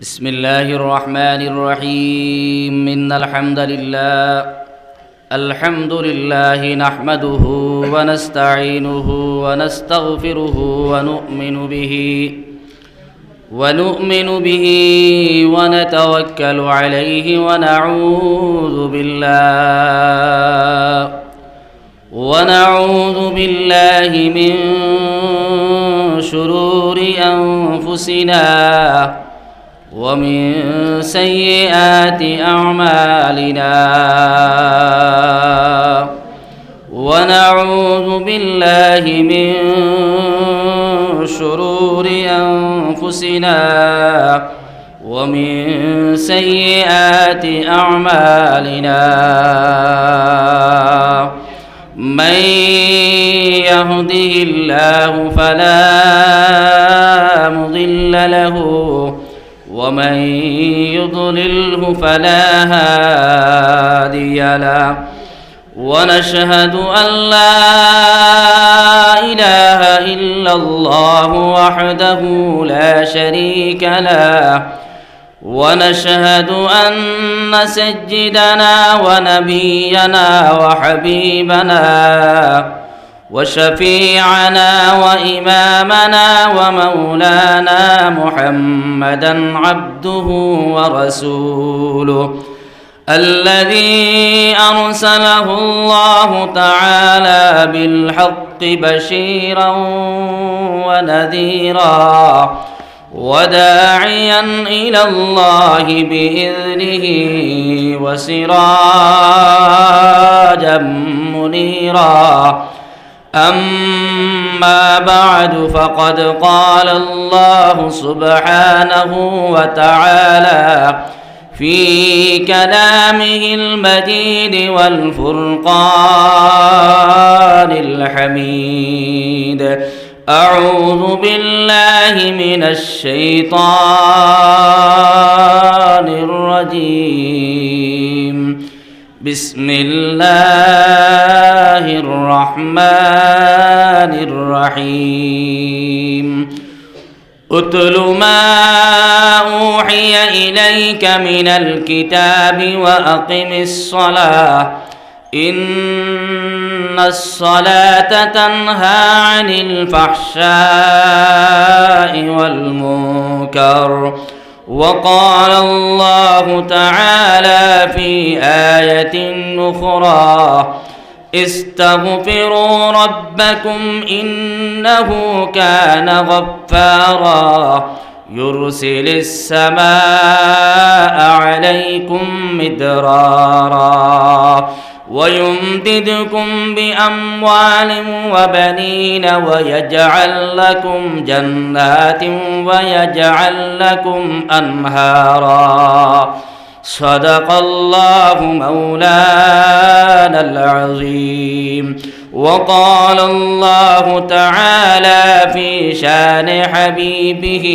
بسم الله الرحمن الرحيم. إن الحمد لله الحمد لله نحمده ونستعينه ونستغفره ونؤمن به ونؤمن به ونتوكل عليه ونعوذ بالله ونعوذ بالله من شرور أنفسنا ومن سيئات أعمالنا. ونعوذ بالله من شرور أنفسنا ومن سيئات أعمالنا. من يهده الله فلا مضل له ومن يضلله فلا هادي له. ونشهد أن لا إله إلا الله وحده لا شريك له. ونشهد أن سيدنا ونبينا وحبيبنا وشفيعنا وإمامنا ومولانا محمدا عبده ورسوله الذي أرسله الله تعالى بالحق بشيرا ونذيرا وداعيا إلى الله بإذنه وسراجا منيرا أما بعد فقد قال الله سبحانه وتعالى في كلامه المجيد والفرقان الحميد. أعوذ بالله من الشيطان الرجيم. بسم الله الرحمن الرحيم اتل ما اوحي اليك من الكتاب واقم الصلاه ان الصلاه تنهى عن الفحشاء والمنكر وقال الله تعالى في آية أخرى استغفروا ربكم إنه كان غفارا يرسل السماء عليكم مدرارا ويمددكم بأموال وبنين ويجعل لكم جنات ويجعل لكم أنهارا صدق الله مولانا العظيم. وقال الله تعالى في شان حبيبه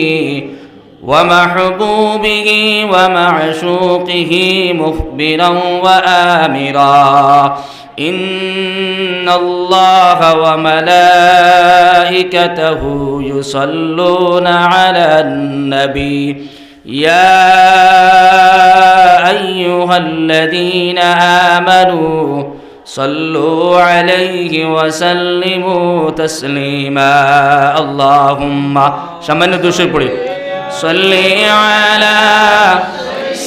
ومحبوبه ومعشوقه مخبرا وآمرا. إن الله وملائكته يصلون على النبي. يا أيها الذين آمنوا صلوا عليه وسلموا تسليما اللهم সামান্য দুশো পড়ি صل على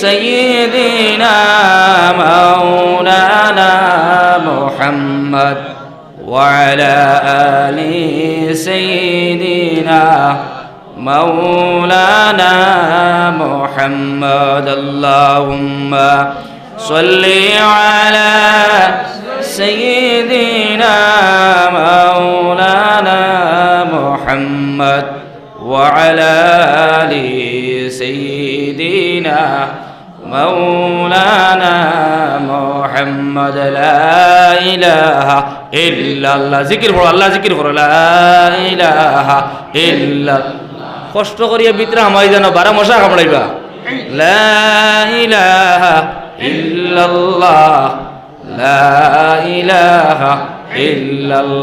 سيدنا مولانا محمد وعلى آل سيدنا مولانا محمد اللهم صل على سيدنا مولانا محمد وعلى آل سيدنا مولانا محمد. لا إله إلا الله. ذكر الله ذكر لا إله إلا الله. কষ্ট করিয়া ভিতরে আমায় যেন বারা মশা কামড়াইবা।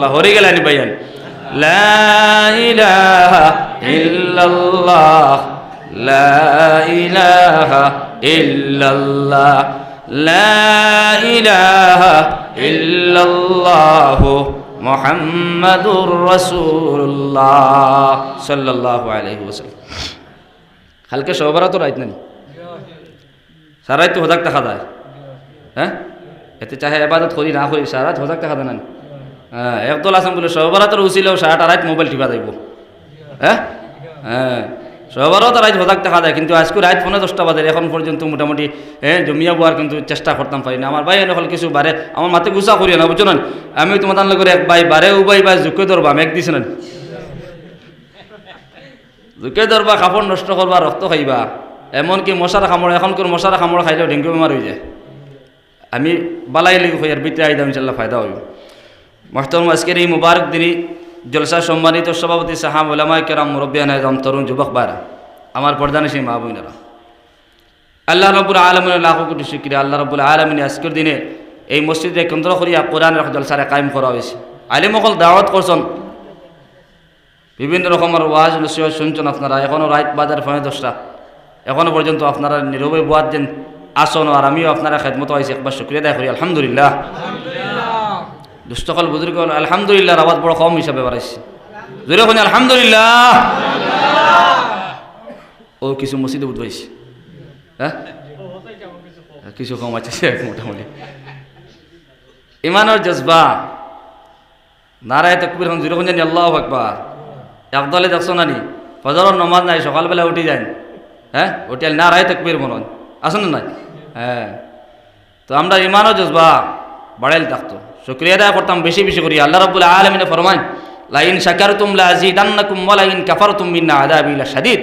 হরে গেলেন ভাইয়ান। ইহ ইহ মোহাম্মদুর রসুল্লাহ সাল্লাহ আলহি ওসাল্লাম হালকে সবরা তো রাইত নানি। সারাই তো হোদাক দেখা দেয় হ্যাঁ? এতে চাহে এবাদত করি, না করি, সারা হোদাক দেখা দেয় নানি। হ্যাঁ একদল আসাম বলে সবরা তোর উচিলেও সারাটা রাইত মোবাইল টিপা যাইব। হ্যাঁ? হ্যাঁ। সবারও তো রাত হজাক টাকা দেয় কিন্তু আজকে রাত ফোনে দশটা বাজে, এখন পর্যন্ত মোটামুটি হ্যাঁ জমিয়া বোয়ার কিন্তু চেষ্টা করতাম পারি না। আমার ভাই এনে হল কিছু বারে আমার মাথে গুছা করিও না বুঝছ না? আমি তান করে এক ভাই বারে উবাই বা জুকে ধরবা মেঘ দিছে না? জুকে ধরবা কাপড় নষ্ট করবা রক্ত খাইবা। এমনকি মশার কামড় এখন কোন মশার কামড় খাইলেও ডেঙ্গু বেমার হয়ে যায়। আমি বালাই লিখে হই আর বিতে আইদাম ইনশাল্লাহ ফায়দা হইব মাহতরম আজকের এই মুবারক দিনই জলসা সম্মানিত সভাপতি সাহাব ওলামায় কেরাম মুরব্বিয়ান আজম তরুণ যুবক বারা আমার পর্দানে সেই মা বোনেরা। আল্লাহ রব্বুল আলমিনের লাখো কোটি স্বীকৃতি আল্লাহ রব্বুল আলমিন আজকের দিনে এই মসজিদে কেন্দ্র করিয়া কোরআনের জলসারে কায়েম করা হয়েছে। আলিমকল দাওয়াত করছেন। বিভিন্ন রকমের ওয়াজ, নসিহত শুনছেন আপনারা। এখনও রাত বাজার ফোনে দশটা। এখনও পর্যন্ত আপনারা নীরবে বুয়াদ দেন আসন। আর আমিও আপনারা খেদমত হয়েছে। একবার শুক্রিয়া দেয় করি। আলহামদুলিল্লাহ। দুষ্টকল বুজুর্গ আলহামদুলিল্লাহ আবাদ বড় কম হিসাবে বাড়াইছে। জোরে কোন আলহামদুলিল্লাহ। ও কিছু মসজিদে বুধবাইছে হ্যাঁ? কিছু কম আছে মোটামুটি। ইমানের জজবা। নারায় তকবির হন, জিরো জানি, আল্লাহ আকবার। একদলে দেখছ নানি? ফজরের নমাজ নাই, সকালবেলা উঠি যান। হ্যাঁ? উঠি নারায় তকবির মনন আসুন নাই? হ্যাঁ। তো আমরা ইমানও জজবা, বাড়াইল থাকতো। শুক্রিয়া করতাম বেশি বেশি করি। আল্লাহ রব্বুল আলমিনে ফরমান, লাইন শাকার তুম লাজিদান্নাকুম ওয়ালাইন কাফার তুম আদা আদাবিলা শাদিদ।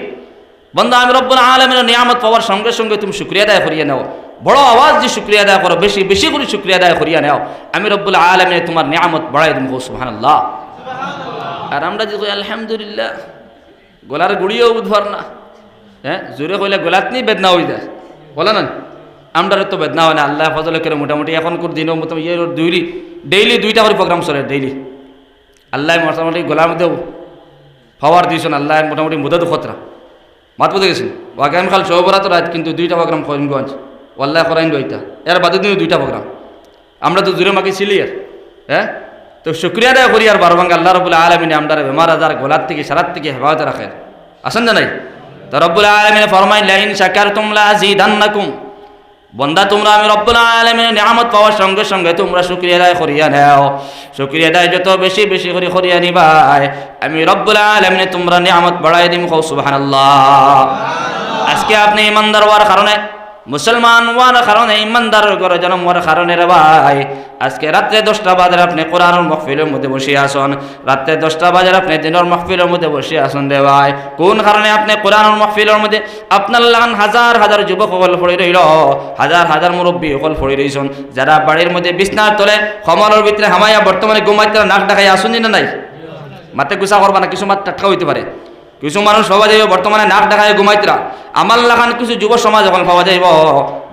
বন্ধু, আমি রব্বুল আলমিনের নিয়ামত পাওয়ার সঙ্গে সঙ্গে তুমি শুক্রিয়া আদায় করিয়ে নাও। বড় আওয়াজ যে শুক্রিয়া আদায় করো, বেশি বেশি করে শুক্রিয়া আদায় করিয়া নাও। আমি রব্বুল আলমিনে তোমার নিয়ামত বাড়াই তুমি সুহান আল্লাহ আর আমরা যে কই, আলহামদুলিল্লাহ, গলার গুড়িও বুধবার না। হ্যাঁ জোরে কইলে গোলাত নিয়ে বেদনা হয়ে যায়। বলে না আমরা তো বেদনা হয় না, আল্লাহ ফজলে করে মোটামুটি এখন করে দিনও মোটামুটি ইয়ে দুইলি ডেইলি দুইটা করে প্রোগ্রাম চলে, ডেইলি। আল্লাহ মোটামুটি গোলাম মধ্যেও পাওয়ার দিয়েছেন আল্লাহ মোটামুটি মুদত খতরা। মাত বুঝে গেছেন? খাল সৌবরাত রাত কিন্তু দুইটা প্রোগ্রাম করিমগঞ্জ, ওয়াল্লাহ করাইন দুইটা এর বাদে দিনও দুইটা প্রোগ্রাম আমরা তো জুড়ে মাকি ছিলি আর হ্যাঁ? তো শুক্রিয়া আদায় করি আর বারবাঙ্গ আল্লাহ রবুল্লা আলমিনে আমরা বেমার আজার গোলার থেকে সারাত থেকে হেফাজতে রাখে আসেন না নাই? তো রব্বুল আলমিনে ফরমাই লাইন শাকার তুমলা জিদান্নাকুম বন্দা, তোমরা আমি রব্বুল আলমিনের নিয়ামত পাওয়ার সঙ্গে সঙ্গে তোমরা শুক্রিয়া আদায় করিয়া নেও। শুক্রিয়া আদায় যত বেশি বেশি করে করিয়া নিবাই আমি রব্বুল আলমিনে তোমরা নিয়ামত বাড়াই দিম কৌ সুবাহ আজকে আপনি ইমানদার হওয়ার কারণে মুসলমান হওয়ার কারণে ইমানদার করে জন্ম হওয়ার কারণে রে ভাই। আজকে রাত্রে দশটা বাজার আপনি কোরআনের মহফিলের মধ্যে বসে আসুন। রাত্রে দশটা বাজার আপনি দিনের মহফিলের মধ্যে বসে আসুন রে ভাই। কোন কারণে আপনি কোরআনের মহফিলের মধ্যে আপনার লাগান হাজার হাজার যুবক সকল পড়ে রইল, হাজার হাজার মুরব্বী সকল পড়ে রইছেন। যারা বাড়ির মধ্যে বিছনার তলে খমরের ভিতরে হামাইয়া বর্তমানে ঘুমাইতে নাক ডাকাই আসুন না নাই? মাতে গুছা করবা না, কিছু মাত টাটকা হইতে পারে। কিছু মানুষ পাওয়া যাইব, বর্তমানে নাক ডাকায় ঘুমাইতরা। আমার লাগান কিছু যুব সমাজ এখন পাওয়া যাইব।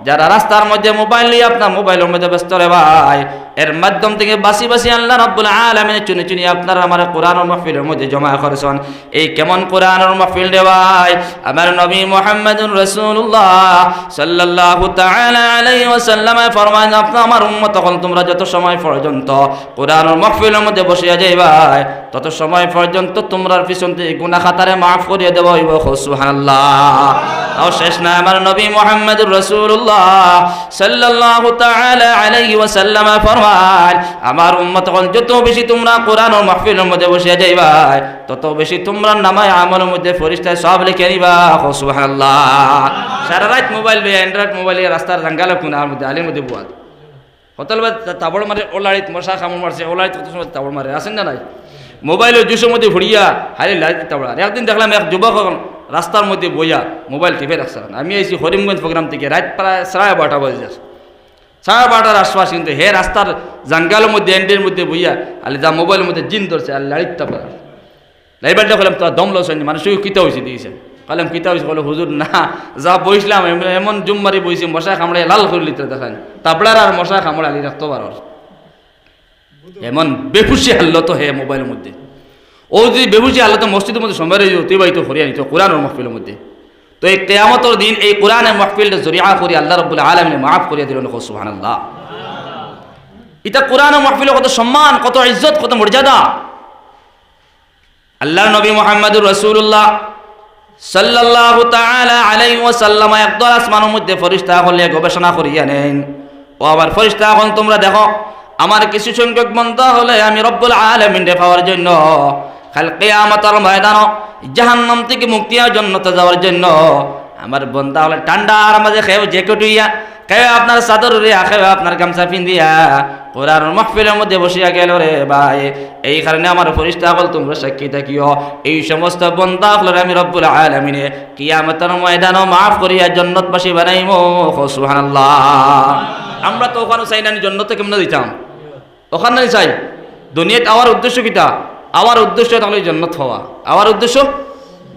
যারা রাস্তার মধ্যে মোবাইল নিয়ে আপনার মোবাইলের মধ্যে ব্যস্ত রে ভাই, এর মাধ্যম থেকে বাসি বাসি আল্লাহ রাব্বুল আলামিন চুনি চুনি আপনার আমার কোরআন মাহফিলের মধ্যে জমা করেছেন। এই কেমন কোরআনের মাহফিল রে ভাই? আমার নবী মুহাম্মদুর রাসূলুল্লাহ সাল্লাল্লাহু তাআলা আলাইহি ওয়াসাল্লাম ফরমান আপনি আমার উম্মত তখন তোমরা যত সময় পর্যন্ত কোরআনের মাহফিলের মধ্যে বসে বসিয়া যাইবাই তত সময় পর্যন্ত তোমরার পিছন থেকে গুনাহ খাতারে মাফ করিয়ে দেব সুবহানাল্লাহ। শেষ না। আমার নবী মুহাম্মদুর রাসূলুল্লাহ সাল্লাল্লাহু তাআলা আলাইহি ওয়াসাল্লাম ফরমান আমার উম্মত যত বেশি তোমরা কোরআন ও মাহফিলের মধ্যে বসে যাইবা, তত বেশি তোমরা নামায় আমলের মধ্যে ফেরেশতায় সব লিখে নিবা। সুবহানাল্লাহ। সারা রাত মোবাইল লইয়া অ্যান্ড্রয়েড মোবাইল রাস্তার জাঙ্গালে কোনার মধ্যে, আলির মধ্যে বুয়াদ হতল বা তাবড় মারে, ওলাড়িত মশা কামড় মারছে, ওলাড়িত কত সময় তাবড় মারে আসেন না নাই? মোবাইলের জুসের মধ্যে ভরিয়া হারে লাইট তাবড়া একদিন দেখলাম এক যুবক রাস্তার মধ্যে বইয়া মোবাইল টিপে রাখছিলেন আমি এসেছি হরিমগঞ্জ প্রোগ্রাম থেকে, রাত প্রায় সাড়ে বারোটা বাজে যাচ্ছে। সাড়ে বারোটার আশপাশ কিন্তু হে রাস্তার জাঙ্গালের মধ্যে, এন্ডের মধ্যে বইয়া আলে যা মোবাইলের মধ্যে জিন ধরছে, আর লাইট তাপড়া লাইবারটা বললাম তোর দম লস হয়নি মানুষ কিতা হয়েছে দিয়েছে। কালাম কিতা হয়েছে বলে হুজুর, না, যা বইছিলাম, এমন জুম মারি বইছি মশা কামড়ে লাল করে লিতে দেখান তাবলার আর মশা কামড়ে আলি রাখতে পারো এমন বেফুসি হাল্লত হে মোবাইলের মধ্যে। ও যদি বেহুসি আল্লাহ তো মসজিদের মধ্যে সময় অতিবাহিত করিয়া নিত কোরআন মহফিলের মধ্যে। তো এই কেয়ামতর দিন এই কোরআনের মহফিলটা জরিয়া করি আল্লাহ রব্বুল আলমিনে মাফ করিয়া দিলেন সুহান আল্লাহ এটা কোরআনের মহফিলে কত সম্মান, কত ইজ্জত, কত মর্যাদা। আল্লাহ নবী মোহাম্মদুর রসুল্লাহ সাল্লাল্লাহু তাআলা আলাইহি ওয়াসাল্লাম একদল আসমানের মধ্যে ফেরেশতা হলে গবেষণা করিয়া নেন। ও আবার ফেরেশতা এখন তোমরা দেখো আমার কিছু সংখ্যক মন্দ হলে আমি রব্বুল আলামিনকে পাওয়ার জন্য, কাল কিয়ামতের ময়দান জাহান্নাম থেকে মুক্তি হওয়ার জন্য তো যাওয়ার জন্য। আমার বন্দা হলে ঠান্ডার মাঝে খেয়েও জ্যাকেট হইয়া কেউ আপনার চাদর রিয়া কেউ আপনার গামছা পিন্দিয়া কোরআন মাহফিলের মধ্যে বসিয়া গেল রে ভাই। এই কারণে আমার ফরিস্তা হল তোমরা সাক্ষী থাকিও। এই সমস্ত বন্দা হল আমি রব্বুল আলমিনে কিয়ামতের ময়দানও মাফ করিয়া জন্নতবাসী বানাইমো, সুবহানাল্লাহ। আমরা তো ওখানে চাই না জন্নতে কেমনে দিতাম ওখানে চাই। দুনিয়াতে আমার উদ্দেশ্য কিতা? আমার উদ্দেশ্য তাহলে জন্নত হওয়া। আমার উদ্দেশ্য?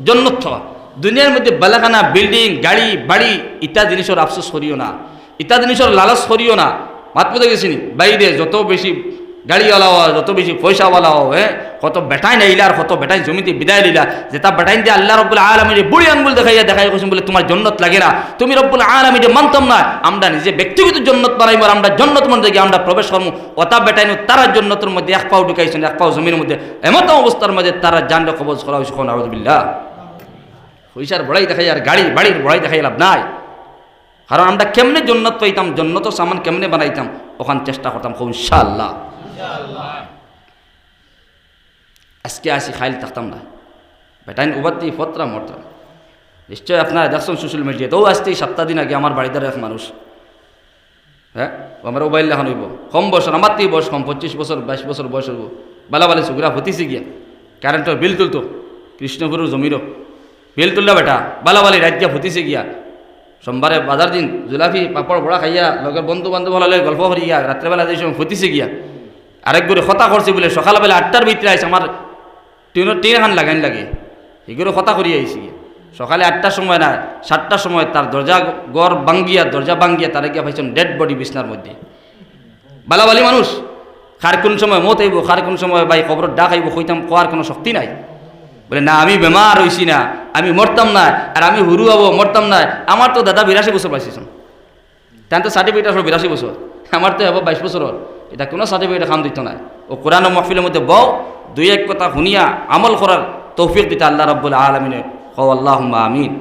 জন্নত হওয়া। দুনিয়ার মধ্যে বেলাখানা বিল্ডিং গাড়ি, বাড়ি ইত্যাদি জিনিসের আফসোস করিও না। ইত্যাদি জিনিসের লালস করিও না। মাত্র গেছিনি বাইরে যত বেশি গাড়িওয়ালা যত বেশি পয়সাওয়ালা হও হ্যাঁ কত বেটাই নাইলা আর কত বেটাই জমিতে বিদায় লিলা যে তা বেটাই দিয়ে আল্লাহ রব্বুল আলমী বুড়ি আঙ্গুল দেখাইয়া দেখাই কৈছেন বলে, তোমার জন্নত লাগে না। তুমি রব্বুল আলমী মানতাম না, আমরা নিজে ব্যক্তিগত জন্নত বানাইব আমরা জন্নত মধ্যে গিয়ে আমরা প্রবেশ করব অতা বেটাইনু তারা জন্নতের মধ্যে, এক পাও ঢুকাইছেন, এক পাও জমির মধ্যে। এমন অবস্থার মধ্যে তারা জানলে কবজ করা হয়েছে কোন আউদুবিল্লাহ পয়সার বড়াই দেখাই আর গাড়ির বাড়ির বড়াই দেখাই লাভ নাই। কারণ আমরা কেমনে জন্নত পাইতাম জন্নত সামান কেমনে বানাইতাম, ওখান চেষ্টা করতাম খুব ইনশাআল্লাহ। আজকে আসি খাইল থাকতাম না। বেটাইন উবাতি, ফতরা মরতাম নিশ্চয়ই আপনারা দেখছেন সোশ্যাল মিডিয়াতেও আসতে সপ্তাহ দিন আগে আমার বাড়িতে এক মানুষ। হ্যাঁ? আমার মোবাইল লেখান হইব। কম বছর আমার থেকে বয়স কম, পঁচিশ বছর, বাইশ বছর বয়স হইব। বালা বালি চুগুরা হতিছে গিয়া। কারেন্টের বিল তুলতো। কৃষ্ণপুরের জমিরও। বিল তুললা বেটা, বালা বালি রাত গিয়া হতিছে গিয়া। সোমবারে বাজার দিন, জুলাফি, পাপড়, বড়া খাইয়া, লগের বন্ধু বান্ধব হলে গল্প করিয়া, রাত্রেবেলা যে সময় হতিছে গিয়া। আরেক করে কথা করছে বলে সকালবেলা আটটার ভিতরে আইসে আমার টিনের টিন খান লাগাইন লাগে। এগুলো কথা করিয়া আইসি সকালে আটটার সময় না, সাতটার সময় তার দরজা গড় বাঙ্গিয়া দরজা বাঙ্গিয়া তারা গিয়া পাইছেন ডেড বডি বিছনার মধ্যে। বালাবালি মানুষ খার কোন সময় মত আইব খার কোন সময় ভাই খবর ডাক আইব কইতাম কোয়ার কোনো শক্তি নাই। বলে, না, আমি বেমার হইছি না, আমি মরতাম না আর আমি হুরু হব মরতাম না আমার তো দাদা বিরাশি বছর পাইছিস তার তো সার্টিফিকেট আসলো বিরাশি বছর আমার তো হব বাইশ বছর এটা কোনো সার্টিফিকেট খাম দিত না ও কোরআন মহফিলের মধ্যে বউ, দুই এক কথা শুনিয়া আমল করার তৌফিক দিতে আল্লাহ রব্বুল আলমিনে হ আল্লাহ আমিন।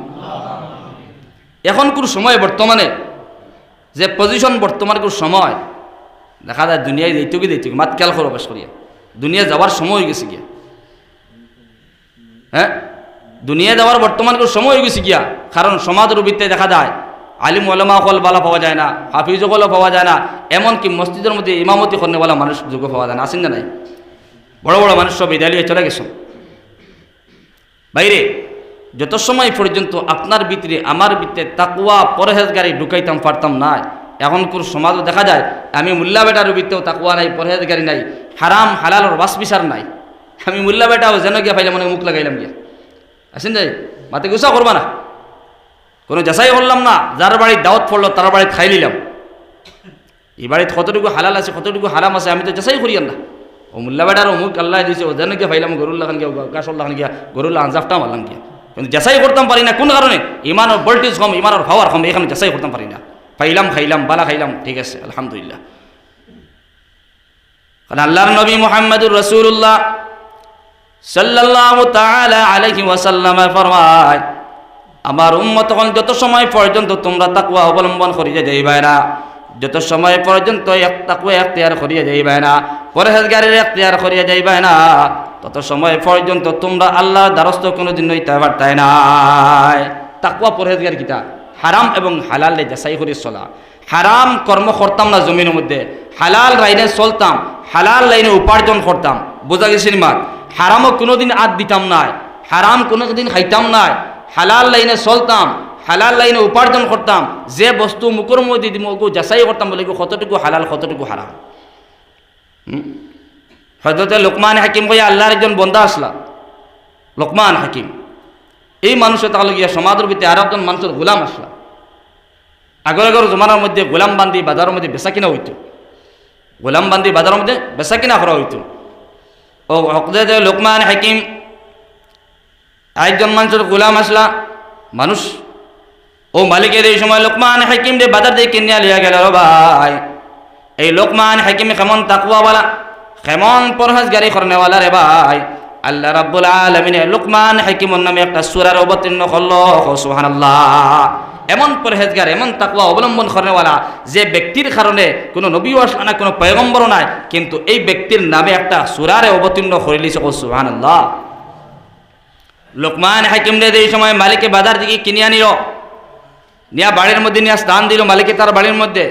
এখন কোন সময় বর্তমানে, যে পজিশন বর্তমান কোন সময়, দেখা যায় দুনিয়ায় দিইতুকি দিইতুকি মাত খেয়াল করো বেশ করিয়া। দুনিয়া যাওয়ার সময় গেছে গিয়া। হ্যাঁ? দুনিয়া যাওয়ার বর্তমান কোন সময় গেছে গিয়া। কারণ সমাজের ভিত্তিতে দেখা যায় আলিম ওলামা হল বালা পাওয়া যায় না, হাফিজ হলও পাওয়া যায় না, এমনকি মসজিদের মধ্যে ইমামতি করনেওয়ালা মানুষ যোগ্য পাওয়া যায় না। আসেন না নাই? বড় বড় মানুষ সব বিদ্যালয়ে চলে গেছেন বাইরে, যত সময় পর্যন্ত আপনার ভিতরে, আমার ভিতরে তাকুয়া পরহেজগারি ঢুকাইতাম, পারতাম না এখন কোন সমাজও দেখা যায়, আমি মুল্লা বেটার ভিতরেও তাকুয়া নাই, পরহেজগারি নাই, হারাম হালালর বাস বিচার নাই। আমি মুল্লা বেটাও যেন গিয়া পাইলাম মনে মুখ লাগাইলাম গিয়া। আসেন যাই মাতে গুসা করবা না। কোনো যাচাই করলাম না, যার বাড়ি দাওয়াত পড়ল, তার বাড়ি খাই নিলাম। এই বাড়িতে কতটুকু হালাল আছে, কতটুকু হারাম আছে, আমি তো যাচাই করিয়ান না। ও মুল্লা বেটার, অমুক আল্লাহ দিয়েছে ও যেন গিয়া পাইলাম গরুল্লাহ খান গিয়া গাছল্লাহ খান গিয়া গরুল্লাহ আনজাফটা মারলাম গিয়া কিন্তু যাচাই করতাম পারি না, কোন কারণে? ইমানের ভোল্টেজ কম ইমানের পাওয়ার কম, এখানে যাচাই করতাম পারি না। পাইলাম খাইলাম, বালা খাইলাম, ঠিক আছে, আলহামদুলিল্লাহ। কারণ আল্লাহর নবী মোহাম্মদুর রসুল্লাহ সাল্লাল্লাহু তাআলা আলাইহি ওয়াসাল্লামে ফরমায় আমার উম্মত যত সময় পর্যন্ত তোমরা তাকুয়া অবলম্বন করিয়া যাইবাই না, যত সময় পর্যন্ত এক তাকুয়া এখতিয়ার করিয়া যাইবাই না, পরহেজগারের এখতিয়ার করিয়া যাইবাই না, তত সময় পর্যন্ত তোমরা আল্লাহর দ্বারস্থ কোনোদিন নইতে পারতাই নাই। তাকুয়া পরহেজগার কিতা? হারাম এবং হালালে যাচাই করে চলা। হারাম কর্ম করতাম না জমিনের মধ্যে, হালাল লাইনে চলতাম, হালাল লাইনে উপার্জন করতাম। বোঝা গেছে মা হারামও কোনোদিন আদ দিতাম নাই, হারাম কোনোদিন খাইতাম নাই হালাল লাইনে চলতাম, হালাল লাইনে উপার্জন করতাম, যে বস্তু মুখর মধ্যে দিব ওগু যাচাই করতাম বলে, কতটুকু হালাল, কতটুকু হারাম হজরতে লোকমান হাকিম কইয়া আল্লাহর একজন বন্দা আসলা লোকমান হাকিম। এই মানুষের তাহলে গিয়া সমাজের ভিতরে আর একজন মানুষের গোলাম আসলা আগর আগর জমানার মধ্যে গোলাম বান্ধি বাজারের মধ্যে বেচা কিনা হইতো গোলাম বান্ধি বাজারের মধ্যে বেচা কিনা করা হইতো ও হকদে লোকমান হাকিম একজন মানুষের গোলাম আসলা, মানুষ, ও মালিকের এই সময় লোকমান হাকিম রে বাজার দিয়ে কিনে লিয়া গেল ভাই, এই লোকমান হাকিম কেমন তাকুয়াওয়ালা কেমন পরহেজগারি করনেওয়ালা রে ভাই, আল্লাহ রাব্বুল আলামিনে লোকমান হাকিমর নামে একটা সূরার অবতীর্ণ করল সুবহানাল্লাহ। এমন পরহেজগার, এমন তাকুয়া অবলম্বন করেওয়ালা যে ব্যক্তির কারণে কোনো নবীও আসলা না কোনো পয়গম্বরও নাই, কিন্তু এই ব্যক্তির নামে একটা সুরারে অবতীর্ণ করে লিছে সুবহানাল্লাহ। লোকমান হাকিম রে এই সময় মালিকে বাজার থেকে কিনে আনিল নিয়া বাড়ির মধ্যে নিয়ে স্থান দিল মালিকে তার বাড়ির মধ্যে।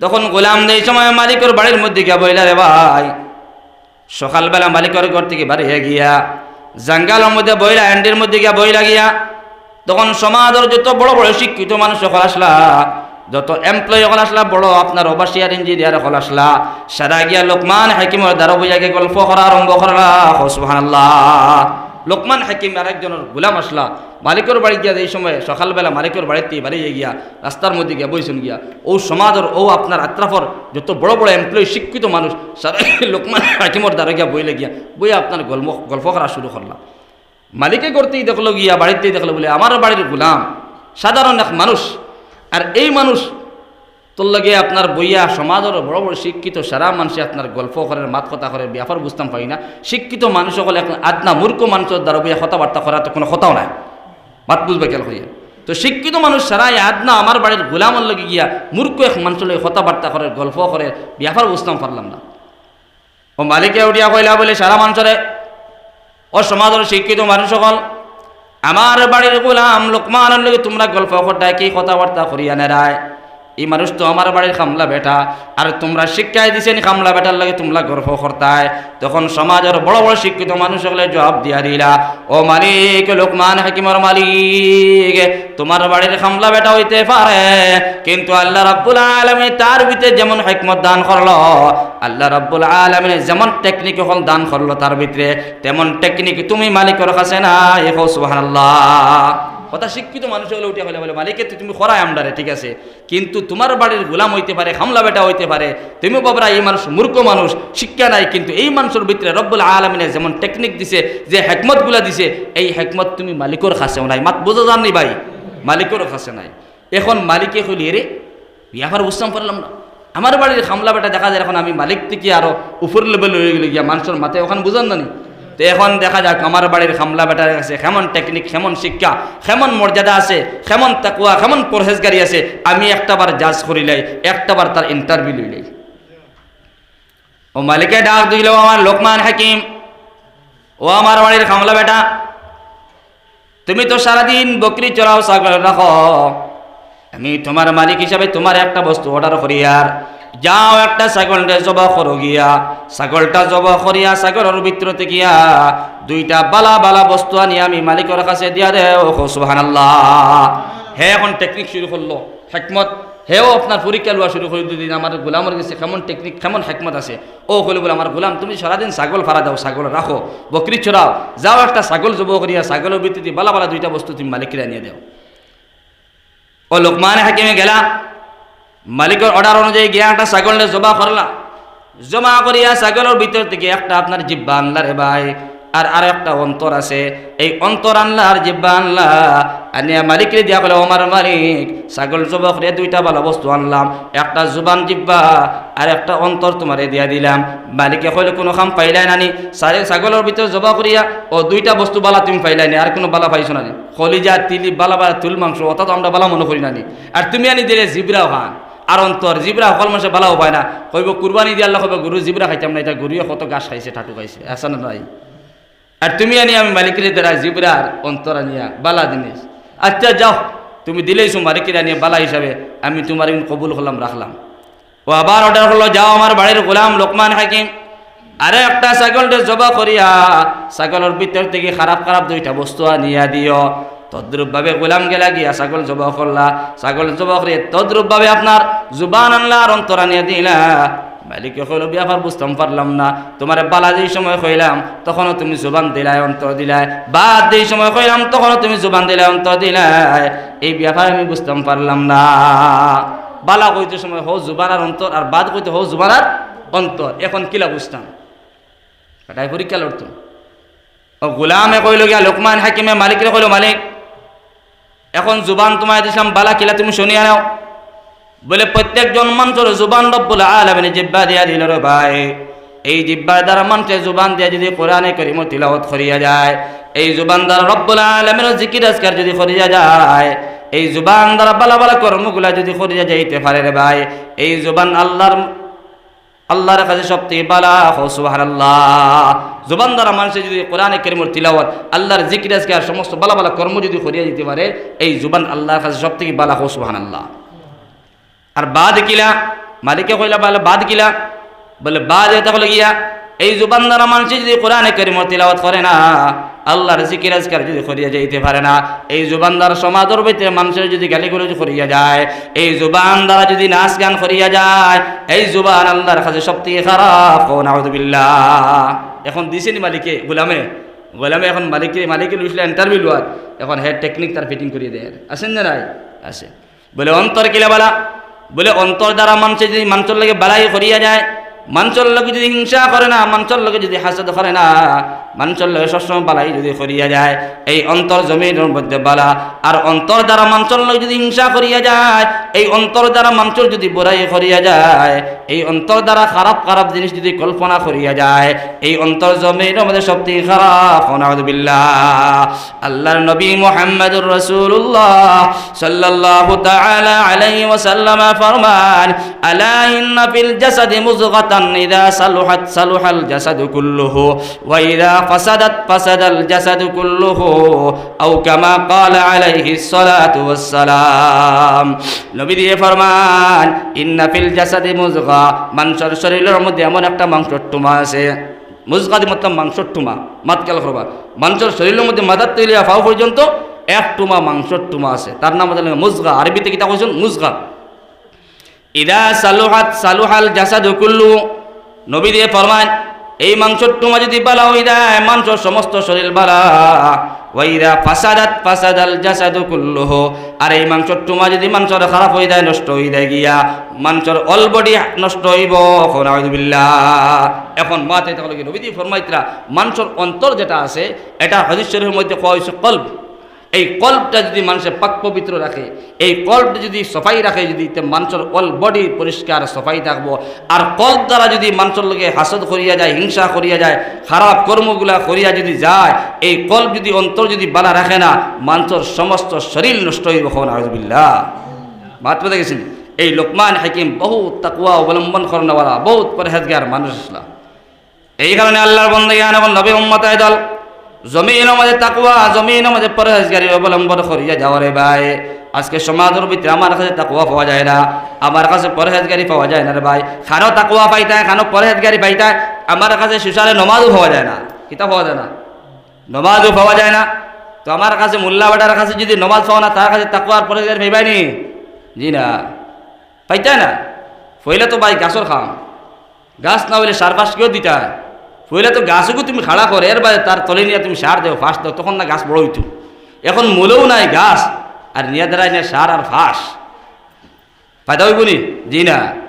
তখন গোলাম এই সময় মালিকের বাড়ির মধ্যে গিয়া বইলা রে ভাই, সকালবেলা মালিকের ঘর থেকে বাড়িয়ে গিয়া, জাঙ্গালের মধ্যে বইলা হ্যান্ডের মধ্যে গিয়া বইলা গিয়া, তখন সমাজের যত বড় বড় শিক্ষিত মানুষ সকল আসলা, যত এমপ্লয়ি সকল আসলা, বড় আপনার ওভারসিয়ার ইঞ্জিনিয়ার সকল আসলা, সারা গিয়া লোকমান হাকিমের দ্বারা বইয়া গিয়ে গল্প করা আরম্ভ করলা। সুবহানাল্লাহ। লোকমান হাকিম আর একজনের গোলাম আসলা। মালিকের বাড়ি গিয়া এই সময় সকালবেলা মালিকের বাড়িতে বাড়িয়ে গিয়া, রাস্তার মধ্যে গিয়া বইছেন গিয়া, ও সমাজের, ও আপনার আত্রাফর যত বড় বড় এমপ্লয়ি শিক্ষিত মানুষ, সারা লোকমান হাকিমর দ্বারা গিয়া বইলে গিয়া, বইয়া আপনার গল্প গল্প করা শুরু করলাম। মালিকে করতেই দেখল গিয়া, বাড়িতেই দেখল বলে, আমার বাড়ির গোলাম, সাধারণ এক মানুষ, আর এই মানুষ তোর লাগে আপনার বইয়া সমাজের বড় বড় শিক্ষিত, সারা মানুষে আপনার গল্প করে মাত কথা করে ব্যাপার বুঝতাম পারি না। শিক্ষিত মানুষ সকলে এখন আদনা মূর্খ মানুষের দ্বারা বইয়া কথাবার্তা করা তো কোনো কথাও নাই। মাত বুঝবে কেন করিয়া তো শিক্ষিত মানুষ সারাই আদনা আমার বাড়ির গোলামের লগে গিয়া মূর্খ এক মানুষের লগে কথাবার্তা করে গল্প করে ব্যাপার বুঝতাম পারলাম না। ও মালিকে উঠিয়া কইলা বলে, সারা মানুষরে, ও সমাজের শিক্ষিত মানুষ সকল, আমার বাড়ির গোলাম লোকমানের লগে তোমরা গল্প করতায় কি কথাবার্তা করিয়া নেরায়। এই মানুষ তো আমার বাড়ির খামলা বেটা। আর তোমরা শিক্ষায় দিছেন খামলা বেটার লাগে তোমরা গর্ব করতায়। তখন সমাজের বড় বড় শিক্ষিত মানুষ হলে জবাব দিয়া দিলা, ও মালিক, লোকমান হাকিমর মালিক, তোমার বাড়ির খামলা বেটা হইতে পারে, কিন্তু আল্লাহ রাব্বুল আলমী তার ভিতরে যেমন হেকমত দান করল, আল্লাহ রাব্বুল আলমিনে যেমন টেকনিক হল দান করল তার ভিতরে, তেমন টেকনিক তুমি মালিকের কাছে না এখো সুবহানাল্লাহ। কথা শিক্ষিত মানুষ হলে উঠে বলে তো তুমি খরায় আমদারে ঠিক আছে? কিন্তু তোমার বাড়ির গোলাম হইতে পারে হামলা বেটা হইতে পারে, তুমি বাবরা এই মানুষ, মূর্খ মানুষ, শিক্ষা নাই, কিন্তু এই মানুষের ভিতরে রব্বুল আলমিনে যেমন টেকনিক দিছে, যে হেকমতগুলা দিছে, এই হেকমত তুমি মালিকর কাছেও নাই। মাত বোঝা জাননি ভাই? মালিকেরও কাছে নাই। এখন মালিকে হলি রে ব্যাপার বুঝতাম পারলাম না। আমার বাড়ির খামলা বেটা দেখা যায়, এখন আমি মালিক থেকে আরও উপর লেভেল হয়ে গেলে গিয়া মানুষের মাথায়, ওখানে বুঝান না নি? তো এখন দেখা যাক, আমার বাড়ির খামলা বেটার আছে, কেমন টেকনিক কেমন শিক্ষা, কেমন মর্যাদা আছে, কেমন তাকুয়া, কেমন পরহেজগারি আছে, আমি একটা বার জাজ করিলাই একটা বার তার ইন্টারভিউ লইলাই ও মালিকে ডাক দিল আমার লোকমান হাকিম। ও আমার বাড়ির খামলা বেটা। তুমি তো সারাদিন বকরি চড়াও, ছাগল রাখো। আমি তোমার মালিক হিসাবে তোমার একটা বস্তু অর্ডার করি, আর যাও একটা ছাগলটা জবা করো গিয়া। ছাগলটা জবা করিয়া ছাগলের ভিতরতে গিয়া দুইটা বালা বালা বস্তু আনি আমি মালিকের কাছে দিয়া দে, ও সুবহানাল্লাহ। হে, এখন টেকনিক শুরু করল। হেকমত। হেও আপনার পরীক্ষা লোৱা শুরু করে দিন, আমার গোলামের কাছে কেমন টেকনিক কেমন হেকমত আছে। ও কইলে, বলে, আমার গোলাম, তুমি সারাদিন ছাগল ফাড়া দাও, ছাগল রাখো, বকরি চড়াও। যাও একটা ছাগল জব করিয়া, ছাগলের ভিত্তিতে বালা বালা দুইটা বস্তু তুমি মালিকের আনিয়ে দাও। ও লোকমান হাকিমে গেলা। মালিকের অর্ডার অনুযায়ী গিয়া একটা ছাগলটা জমা করলা। জমা করিয়া ছাগলের ভিতর থেকে একটা আপনার জিব্বা আনলা রে ভাই। আর আর একটা অন্তর আছে। এই অন্তর আনলা আর জিব্বা আনলা, আনিয়া মালিকরে দিয়া বলে আমার মালিক, ছাগল জবা করে দুইটা ভালো বস্তু আনলাম। একটা জুবান জিব্বা আর একটা অন্তর তোমারে দিয়া দিলাম। মালিকে কইলে, কোনো কাম পাইলাই নানি। সারে ছাগলের ভিতর জবা করিয়া, ও দুইটা বস্তু বালা তুমি পাইলাই নি। আর কোনো বালা পাইছো নানি। খলিজা তিলি বালা বালা তুল, মাংস অর্থাৎ আমরা বালা মনে করি নানি। আর তুমি আনি দিলে জিবরাও খান। আর অন্তর জিবরা সকল মানুষে বালাও পায় না। কইব, কুরবানি দিয়ে আল্লাহ কইব, গরু জিবরা খাইতাম না এটা গরুয়ে কত গাছ খাইছে, ঠাটু খাইছে। আসা না নাই? আর তুমি আনি, আমি মালিকের দ্বারা জিবরার অন্তর আনিয়া বালা জিনিস আচ্ছা যাও, তুমি দিলেইছো মালিকের আনিয়া বালা হিসাবে, আমি তোমার কবুল হলাম রাখলাম। ও আবার অর্ডার হলো যাও আমার বাড়ির গোলাম লোকমান হাকিম। আরে একটা ছাগলটা জবা করিয়া, ছাগলের ভিতর থেকে খারাপ খারাপ দুইটা বস্তু আনিয়া দিও। তদ্রুপভাবে গোলাম গেলা গিয়া ছাগল জবা করলা, ছাগল জবা করে তদ্রুপভাবে আপনার জুবান আনলা আর অন্তর আনিয়া দিলা। মালিকে কইল ব্যাপার বুঝতাম, পারলাম না। তোমার বালা যেই সময় কইলাম, তখনও তুমি জুবান দিলাই অন্তর দিলাই বাদ যেই সময় কইলাম, তখনও তুমি জুবান দিলাই অন্তর দিলাই এই ব্যাপার আমি বুঝতাম, পারলাম না। বালা কইতে সময়, হো জুবান আর অন্তর, আর বাদ কইতে হো জুবান আর অন্তর। এখন কিলা বুঝতাম? এটাই পরীক্ষা লড়তো ও গোলামে কইল গিয়া, লোকমান হাকিমে মালিকরে কইল, মালিক এখন জুবান তোমায় দিছিলাম বালা কিলা তুমি শুনিয়া নাও বলে প্রত্যেকজন মানুষের জুবান রব্বুল আলমিনে জিব্বা দিয়া দিল রে ভাই। এই জিব্বার দ্বারা মানুষের জুবান দিয়া যদি কোরআনে করিম তিলাওয়াত করিয়া যায়, এই জুবান দ্বারা রব্বুল আলমের জিকির আজকার যদি করিয়া যায়, এই জুবান দ্বারা বালা বালা কর্মগুলা যদি করিয়া যাইতে পারে রে ভাই, এই জুবান আল্লাহর আল্লাহর কাছে সবথেকে বালা হো সুবহানাল্লাহ। জুবান দ্বারা মানুষের যদি কোরআনে করিমর তিলাওয়াত, আল্লাহর জিকির আজকার সমস্ত বালা বালা কর্ম যদি করিয়া দিতে পারে, এই জুবান আল্লাহর কাছে সবথেকে বালা হো সুবহানাল্লাহ। আর বাদ কিলা? মালিকে কইলা, বলে বাদ কিলা? বলে বাদ এটা হলো গিয়া, এই জুবান দ্বারা মানুষ যদি কোরআনে করিম তিলাওয়াত করে না আল্লাহর জিকির আজকার যদি করিয়া যাইতে পারে না, এই জুবান দ্বারা সমাজের ভিতরে মানুষের যদি গালি করে করিয়া যায়, এই জুবান দ্বারা যদি নাচ গান করিয়া যায়, এই জুবান আল্লাহর কাছে সবথেকে খারাপ নাউদুবিল্লাহ এখন দিছেনি মালিকে, গোলামে গোলামে এখন মালিকে মালিকে লুইছিল ইন্টারভিউ লোয়াত এখন হেড টেকনিক তার ফিটিং করিয়ে দেয়। আসেন না নাই? আছে বলে অন্তর কিলা বালা? বলে অন্তর দ্বারা মানুষের যদি মানুষের লগে বালাই করিয়া যায় মানুষের যদি হিংসা করে না মানুষের যদি হাসদ করে না মানুষের লগে সবসময় বালাই যদি করিয়া যায়, এই অন্তর জমিনের মধ্যে বালা। আর অন্তর দ্বারা মানুষের যদি হিংসা করিয়া যায়, এই অন্তর দ্বারা মানুষের যদি বড়াই করিয়া যায়, এই অন্তর দ্বারা খারাপ খারাপ জিনিস যদি কল্পনা করিয়া যায়, এই অন্তর জমিনের মধ্যে সবথেকে খারাপ আল্লাহর নবী মুহাম্মদুর রাসূলুল্লাহ সাল্লাল্লাহু তাআলা আলাইহি ফরমান, আলা ইন্না ফিল জাসাদি মানুষের শরীরের মধ্যে এমন একটা মাংসের টুমা আছে মুজগাদি মতলব মাংসর টুমা মাত খেয়াল করবা। মানুষের শরীরের মধ্যে মাদার তৈরি পর্যন্ত এক টুমা মাংসর টুমা আছে। তার নাম মুজগা। আরবিতে কিতা কৈছেন মুজগা। ইদা সালুহাত সালুহাল জাসাদু কুল্লু নবী দিয়ে ফরমান এই মাংসর টুমা যদি বালা হয়ে যায় মাংসর সমস্ত শরীর বালা ওয়াইদা ফাসাদাত ফাসাদাল জাসাদু কুল্লুহু আর এই মাংসর টুমা যদি মাংসর খারাপ হয়ে যায়, নষ্ট হয়ে যায় গিয়া, মাংসর অল বডি নষ্ট হইব বিল্লাহ এখন মাতে তাহলে নবী দিয়ে ফরমাইতরা মাংসর অন্তর যেটা আছে এটা হদিস শরীফের মধ্যে কোয়া কল্প এই কল্পটা যদি মানুষের পাক পবিত্র রাখে, এই কল্পটা যদি সফাই রাখে, যদি মানুষের অল বডি পরিষ্কার, সফাই থাকব, আর কল্প দ্বারা যদি মানুষের লোকে হাসদ করিয়া যায়, হিংসা করিয়া যায়, খারাপ কর্মগুলা করিয়া যদি যায়, এই কল্প যদি অন্তর যদি বালা রাখে না, মানুষের সমস্ত শরীর নষ্ট হইব হন আজবিল্লা মাত্র দেখেছেন এই লোকমান হাকিম বহুত তাকুয়া অবলম্বন করনেওয়ালা, বহুত পরহেজগার মানুষ আসলাম এই কারণে আল্লাহর এবং নবী উম্মত দল জমিন আমাদের তাকুয়া জমিন আমাদের পরহেজগারি অবলম্বন করিয়া যাওয়ারে ভাই। আজকে সমাজের ভিতরে আমার কাছে তাকুয়া পাওয়া যায় না, আমার কাছে পরহেজগারি পাওয়া যায় না রে ভাই। খানো তাকুয়া পাইতায় খানো পরহেজগারি পাইতায় আমার কাছে সুসারে নমাজও পাওয়া যায় না কিতা পাওয়া যায় না, নমাজও পাওয়া যায় না। তো আমার কাছে মোল্লা বেটার কাছে যদি নমাজ পাওয়া না, তার কাছে তাকুয়ার পরহেজগারি পাইবাই নি? জি না। পাইতায় না? পইলে তো ভাই গাছর খাম। গাছ না হইলে সার ফাঁস কেউ দিতে পইলে তো গাছকে তুমি খাড়া করে, এর বাইরে তার তলে নিয়ে তুমি সার দেও, ফাঁস দাও, তখন না গাছ বড় হইতো। এখন মূলেও নাই গাছ, আর নিয়ে দাঁড়ায় নিয়ে সার আর ফাঁস। ফায়দা হইব নি? জি না।